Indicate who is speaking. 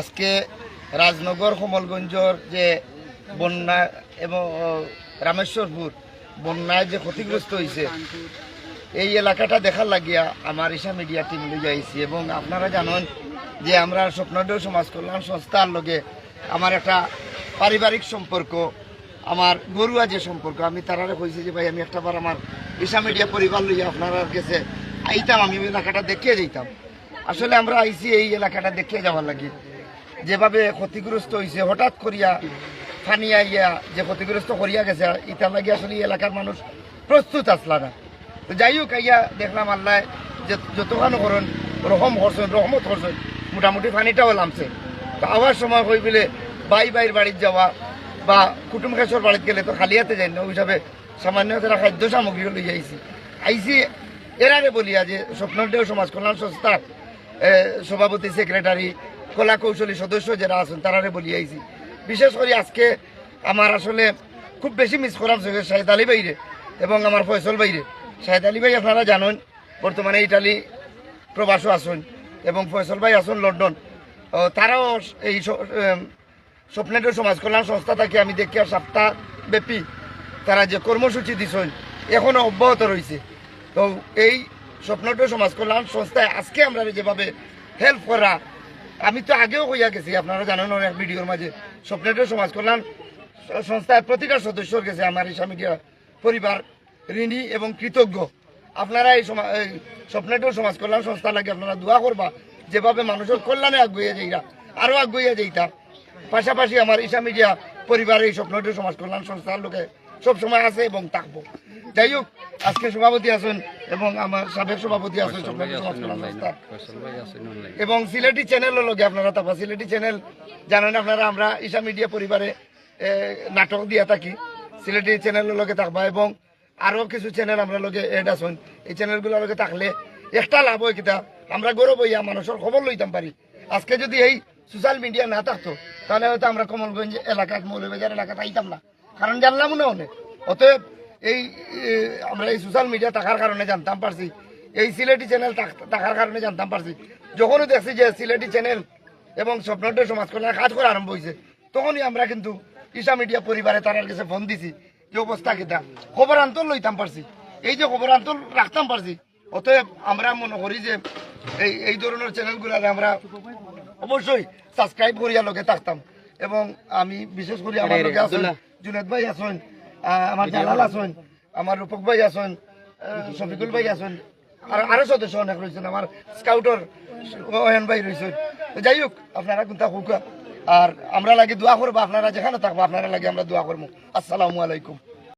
Speaker 1: আজকে রাজনগর, কমলগঞ্জর যে বন্যা এবং রামেশ্বরপুর বন্যায় যে ক্ষতিগ্রস্ত হয়েছে এই এলাকাটা দেখার লাগিয়া আমার ইসা মিডিয়া টিম লই যাইছি এবং আপনারা জানেন যে আমরা স্বপ্নদেও সমাজ কল্যাণ সংস্থার লগে আমার একটা পারিবারিক সম্পর্ক, আমার গরুয়া যে সম্পর্ক, আমি তারারে কইছি যে, ভাই, আমি একটা বার আমার ইসা মিডিয়া পরিবার লইয়া আপনারা কাছে আইতাম, আমি এলাকাটা দেখিয়ে যেতাম আসলে আমরা আইছি এই এলাকাটা দেখিয়ে যাওয়ার লাগে। যেভাবে ক্ষতিগ্রস্ত হয়েছে হঠাৎ করিয়া ফানি আইয়া যে ক্ষতিগ্রস্ত করিয়া গেছে, ইতার লাগি আসলে এলাকার মানুষ প্রস্তুত আসলা না। তো যাই হোক, আইয়া দেখলাম আল্লাহ যে যতখানো করুন, রহম করছেন, রহমত করছেন, মোটামুটি ফানিটাও নামছে। তো আবার সময় হয়ে গেলে বাই বাইর বাড়ির যাওয়া বা কুটুম খেসর বাড়িতে গেলে তো খালি হাতে যাই না ওই হিসাবে সামান্য তারা খাদ্য সামগ্রী লই আইছি। আইসি এরারে বলিয়া যে স্বপ্নদেও সমাজ কল্যাণ সংস্থার সভাপতি, সেক্রেটারি কলা কৌশলী সদস্য যারা আছেন, তারারে বলি আইছি। বিশেষ করে আজকে আমার আসলে খুব বেশি মিস করার সঙ্গে শাহেদ আলী ভাইরে এবং আমার ফয়সল বাইরে শাহেদ আলী ভাই আপনারা জানেন, বর্তমানে ইটালি প্রবাসও আসুন এবং ফয়সল ভাই আসুন লন্ডন। তারাও এই স্বপ্নের সমাজ কল্যাণ সংস্থা থেকে, আমি দেখি আর সপ্তাহ ব্যাপী তারা যে কর্মসূচি দিছেন এখনও অব্যাহত রয়েছে। তো এই স্বপ্নটো সমাজ কল্যাণ সংস্থায় আজকে আমরা যেভাবে হেল্প করা আমি তো আগেও কইয়া গেছি, আপনারা জানেন অনেক ভিডিওর মাঝে। স্বপ্নটো সমাজ কল্যাণ সংস্থায় প্রতিটা সদস্যর গেছে আমার ইসা মিডিয়া পরিবার, ঋণী এবং কৃতজ্ঞ। আপনারা এই সমা- এই স্বপ্নটো সমাজ কল্যাণ সংস্থা লাগে, আপনারা দোয়া করবা, যেভাবে মানুষের কল্যাণে আগুয়ে যাইরা, আরও আগুয়ে যাইতা। পাশাপাশি আমার ইসা মিডিয়া পরিবারের এই স্বপ্নটি সমাজ কল্যাণ সংস্থার লোকে সবসময় আছে এবং থাকব। যাই হোক আজকে সভাপতি আছেন এবং আমার সাবেক সভাপতি আছেন এবং সিলেটি চ্যানেলও লগে আপনারা থাকবা সিলেটি চ্যানেল জানেন আপনারা আমরা ইসা মিডিয়া পরিবারে নাটক দিয়া থাকি। সিলেটি চ্যানেলের লগে থাকবা এবং আরও কিছু চ্যানেল আমরা লগে এড আছেন। এই চ্যানেলগুলোর লগে থাকলে একটা লাভ হয় কিতা? আমরা গৌরব হইয়া মানুষের খবর লইতাম পারি। আজকে যদি এই সোশ্যাল মিডিয়া না থাকতো তাহলে হয়তো আমরা কমলগঞ্জ এলাকাত মৌলবাজার এলাকাতে আইতাম না। কারণ জানলাম না অনেক। অতএব এই আমরা এই সোশ্যাল মিডিয়া থাকার কারণে জানতাম পারছি। এই সিলেটি চ্যানেল থাক- থাকার কারণে জানতাম পারছি। যখনই দেখছি যে সিলেটি চ্যানেল এবং স্বপ্নটা সমাজ কল্যাণ কাজ করা আরম্ভ হয়েছে তখনই আমরা কিন্তু ইসা মিডিয়া পরিবারে তার কাছে ফোন দিছি যে অবস্থা কিতা। খবর আন্তর লইতাম পারছি। এই যে খবর আন্তর রাখতাম পারছি। অতএব আমরা মনে করি যে এই এই ধরনের চ্যানেলগুলারে আমরা অবশ্যই সাবস্ক্রাইব করিয়া লোকে থাকতাম। এবং আমি বিশেষ করে আমার লোকে আছেন জুনেদ ভাই আছেন আহ, আমার জালাল আসন আমার রূপক ভাই আছেন আহ, শফিকুল ভাই আছেন আর আরও সদস্য অনেক রয়েছেন আমার স্কাউটর ওহেন ভাই রয়েছেন। যাই হোক আপনারা কিন্তু হুকা আর আমরা লাগে দোয়া করব আপনারা যেখানে থাকব আপনারা লাগে আমরা দোয়া করব। আসসালামু আলাইকুম।